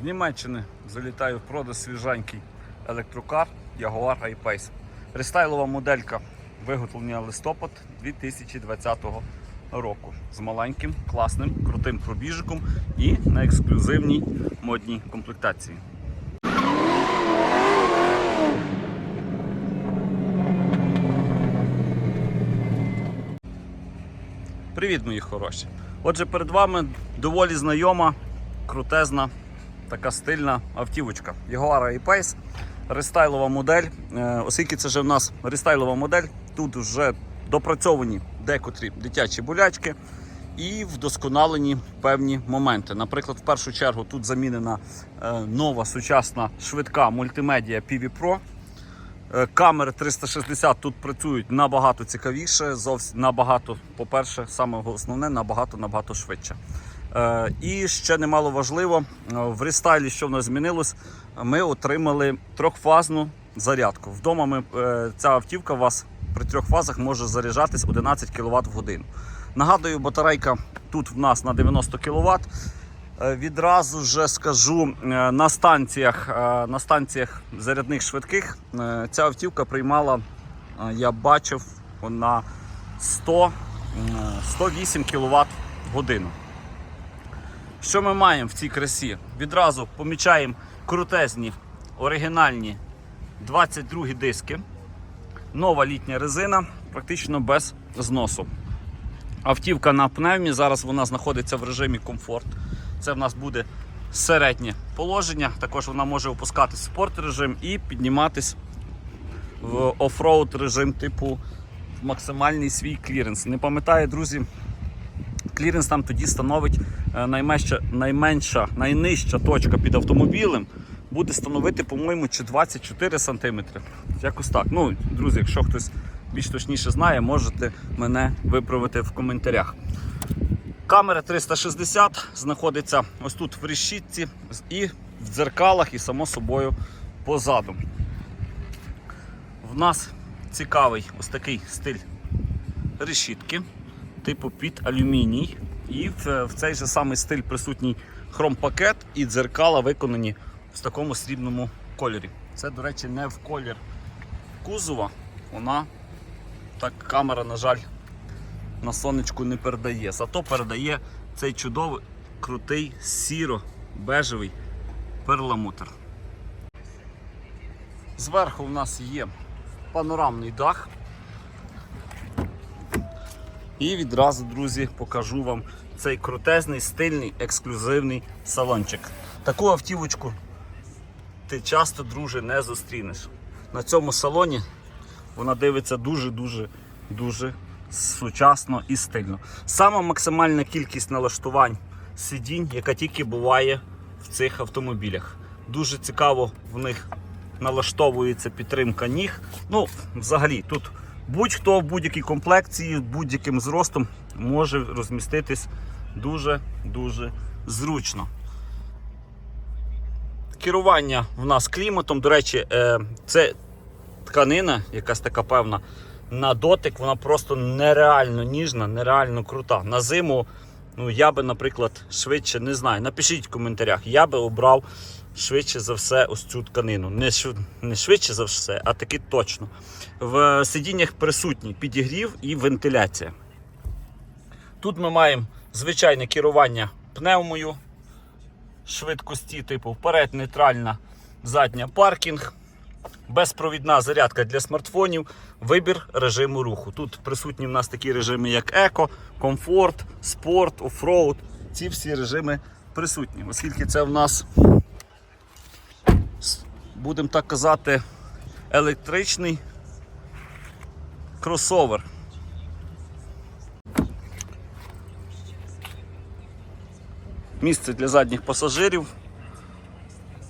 З Німеччини залітаю в продаж свіжанький електрокар Jaguar I-Pace. Рестайлова моделька виготовлення листопад 2020 року з маленьким, класним, крутим пробіжиком і на ексклюзивній модній комплектації. Привіт, мої хороші! Отже, перед вами доволі знайома, крутезна, така стильна автівочка. Jaguar I-Pace, рестайлова модель. Е, Оскільки це вже в нас рестайлова модель, тут вже допрацьовані декотрі дитячі болячки і вдосконалені певні моменти. Наприклад, в першу чергу тут замінена е, нова сучасна швидка мультимедіа PV Pro. Е, Камери 360 тут працюють набагато цікавіше, зовсім набагато, по-перше, саме основне, набагато набагато швидше. Е, і ще немало важливо, е, в рестайлі, що в нас змінилось, ми отримали трьохфазну зарядку. Вдома ми, е, ця автівка у вас при трьох фазах може заряджатись 11 кВт в годину. Нагадую, батарейка тут в нас на 90 кВт. Відразу вже скажу на станціях, на станціях зарядних швидких ця автівка приймала, я бачив, на 100 108 кВт в годину. Що ми маємо в цій красі? Відразу помічаємо крутезні оригінальні 22 диски, нова літня резина, практично без зносу. Автівка на пневмі, зараз вона знаходиться в режимі комфорт. Це в нас буде середнє положення. Також вона може опускатись в спорт режим і підніматись в офроуд режим, типу максимальний свій кліренс. Не пам'ятаю, друзі, кліренс там тоді становить найменша, найменша, найнижча точка під автомобілем. Буде становити, по-моєму, чи 24 см. Якось так. Ну, друзі, якщо хтось більш точніше знає, можете мене виправити в коментарях. Камера 360 знаходиться ось тут в решітці і в дзеркалах, і само собою позаду. В нас цікавий ось такий стиль решітки, типу під алюміній. І в, в цей же самий стиль присутній хромпакет і дзеркала виконані в такому срібному кольорі. Це, до речі, не в колір кузова. Вона так камера, на жаль, на сонечку не передає. Зато передає цей чудовий, крутий, сіро-бежевий перламутр. Зверху в нас є панорамний дах. І відразу, друзі, покажу вам цей крутезний, стильний, ексклюзивний салончик. Таку автівочку ти часто, друже, не зустрінеш. На цьому салоні вона дивиться дуже-дуже дуже сучасно і стильно. Сама максимальна кількість налаштувань сидінь, яка тільки буває в цих автомобілях. Дуже цікаво в них налаштовується підтримка ніг. Ну, взагалі, тут будь-хто в будь-якій комплекції, будь-яким зростом може розміститись дуже-дуже зручно. Керування в нас кліматом. До речі, е, це тканина, якась така певна. На дотик вона просто нереально ніжна, нереально крута. На зиму, ну я би, наприклад, швидше не знаю. Напишіть в коментарях, я би обрав швидше за все ось цю тканину. Не, шв... не швидше за все, а таки точно. В сидіннях присутній підігрів і вентиляція. Тут ми маємо звичайне керування пневмою, швидкості, типу вперед, нейтральна, задня паркінг. Безпровідна зарядка для смартфонів, вибір режиму руху. Тут присутні в нас такі режими, як еко, комфорт, спорт, офроуд. Ці всі режими присутні, оскільки це в нас, будемо так казати, електричний кросовер. Місце для задніх пасажирів.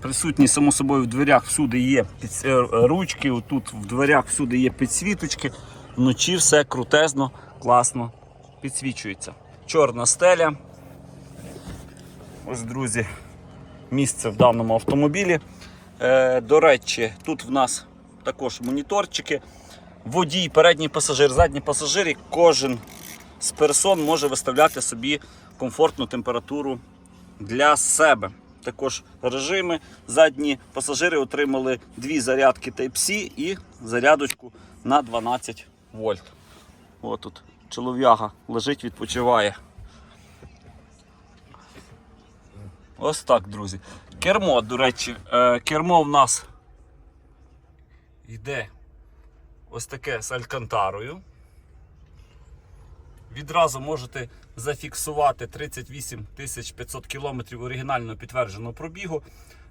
Присутні, само собою, в дверях всюди є під, е, ручки, тут в дверях всюди є підсвіточки. Вночі все крутезно, класно підсвічується. Чорна стеля. Ось, друзі, місце в даному автомобілі. Е, до речі, тут в нас також моніторчики. Водій, передній пасажир, задній пасажир, і кожен з персон може виставляти собі комфортну температуру для себе. також режими. Задні пасажири отримали дві зарядки Type-C і зарядочку на 12 вольт. От тут чолов'яга лежить, відпочиває. Ось так, друзі. Кермо, до речі, е, кермо в нас йде ось таке з алькантарою. Відразу можете зафіксувати 38 500 км оригінального підтвердженого пробігу.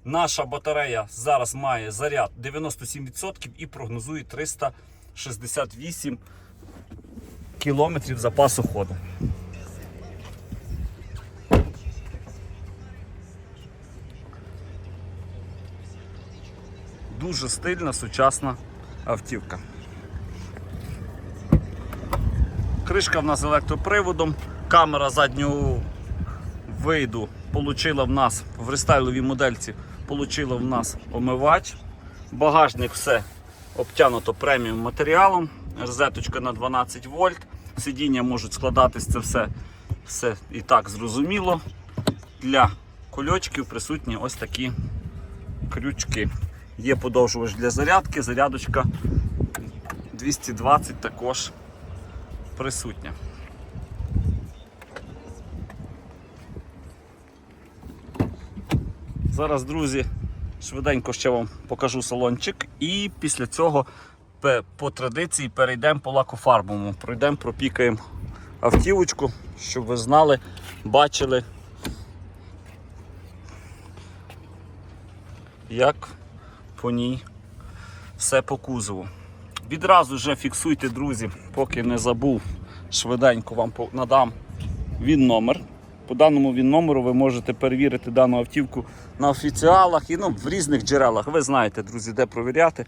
Наша батарея зараз має заряд 97% і прогнозує 368 км запасу ходу. Дуже стильна, сучасна автівка. Кришка в нас з електроприводом, камера заднього виду получила в нас в рестайловій модельці получила в нас омивач. Багажник все обтянуто преміум матеріалом, розеточка на 12 вольт. Сидіння можуть складатись це все, все і так зрозуміло. Для кульочків присутні ось такі крючки. Є подовжувач для зарядки, зарядочка 220 також присутня. Зараз, друзі, швиденько ще вам покажу салончик і після цього по традиції перейдемо по лакофарбовому. Пройдемо, пропікаємо автівочку, щоб ви знали, бачили, як по ній все по кузову. Відразу вже фіксуйте, друзі, поки не забув, швиденько вам надам він номер. По даному він номеру ви можете перевірити дану автівку на офіціалах і ну, в різних джерелах. Ви знаєте, друзі, де провіряти.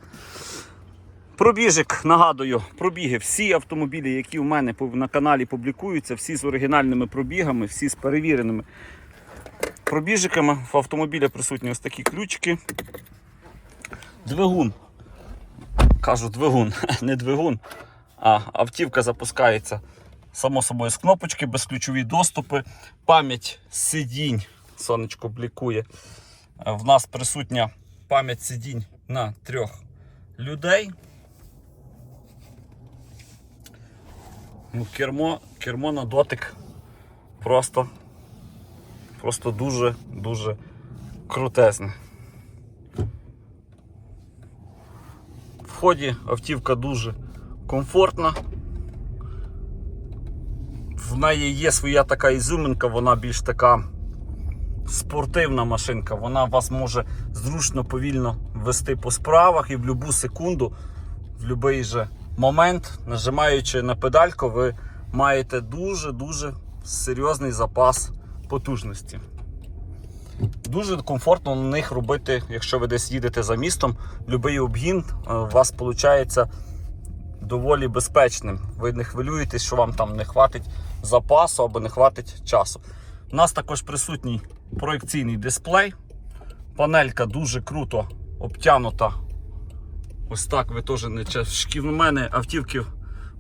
Пробіжик, нагадую, пробіги. Всі автомобілі, які у мене на каналі публікуються, всі з оригінальними пробігами, всі з перевіреними пробіжиками. В автомобілі присутні ось такі ключики. Двигун. Кажу двигун, не двигун, а автівка запускається само собою з кнопочки, безключові доступи, пам'ять сидінь, сонечко блікує. Е, В нас присутня пам'ять сидінь на трьох людей. Ну, кермо, кермо на дотик просто, просто дуже-дуже крутезне. Ході автівка дуже комфортна. В неї є своя така ізюминка, вона більш така спортивна машинка. Вона вас може зручно повільно вести по справах і в будь-яку секунду, в будь-який же момент, нажимаючи на педальку, ви маєте дуже-дуже серйозний запас потужності. Дуже комфортно на них робити, якщо ви десь їдете за містом, будь-який обгін е, у вас виходить доволі безпечним. Ви не хвилюєтесь, що вам там не хватить запасу або не хватить часу. У нас також присутній проекційний дисплей. Панелька дуже круто обтянута. Ось так ви теж не У мене автівки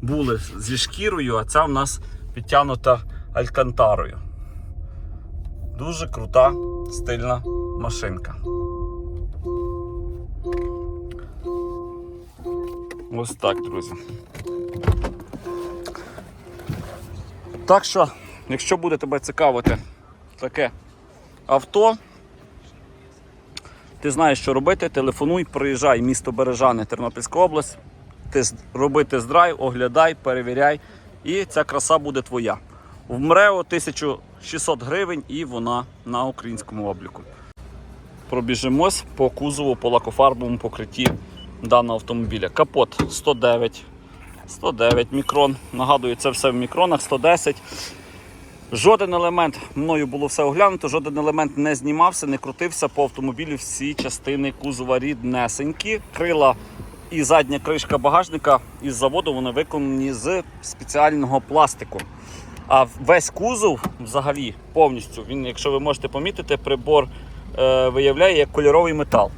були зі шкірою, а ця в нас підтягнута алькантарою. Дуже крута стильна машинка. Ось так, друзі. Так що, якщо буде тебе цікавити таке авто, ти знаєш, що робити, телефонуй, приїжджай, місто Бережани, Тернопільська область. Ти з- роби тест-драйв, оглядай, перевіряй, і ця краса буде твоя. В МРЕО 1600 гривень і вона на українському обліку. Пробіжимось по кузову, по лакофарбовому покритті даного автомобіля. Капот 109, 109 мікрон. Нагадую, це все в мікронах 110. Жоден елемент мною було все оглянуто, жоден елемент не знімався, не крутився по автомобілі. Всі частини кузова ріднесенькі. Крила і задня кришка багажника із заводу вони виконані з спеціального пластику. А весь кузов взагалі повністю, він, якщо ви можете помітити, прибор е, виявляє як кольоровий метал.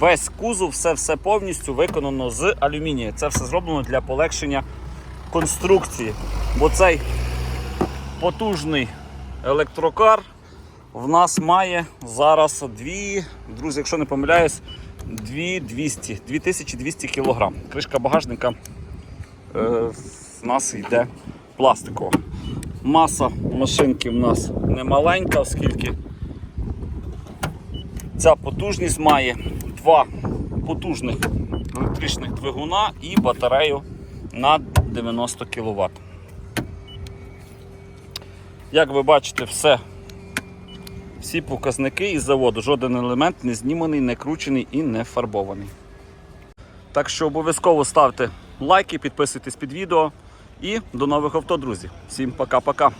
Весь кузов, все, все повністю виконано з алюмінію. Це все зроблено для полегшення конструкції. Бо цей потужний електрокар в нас має зараз дві, друзі, якщо не помиляюсь, 2200, 2200 кг. Кришка багажника е, в нас йде пластикова. Маса машинки в нас не маленька, оскільки ця потужність має два потужних електричних двигуна і батарею на 90 кВт. Як ви бачите, все, всі показники із заводу, жоден елемент не зніманий, не кручений і не фарбований. Так що обов'язково ставте лайки, підписуйтесь під відео і до нових авто, друзі. Всім пока-пока.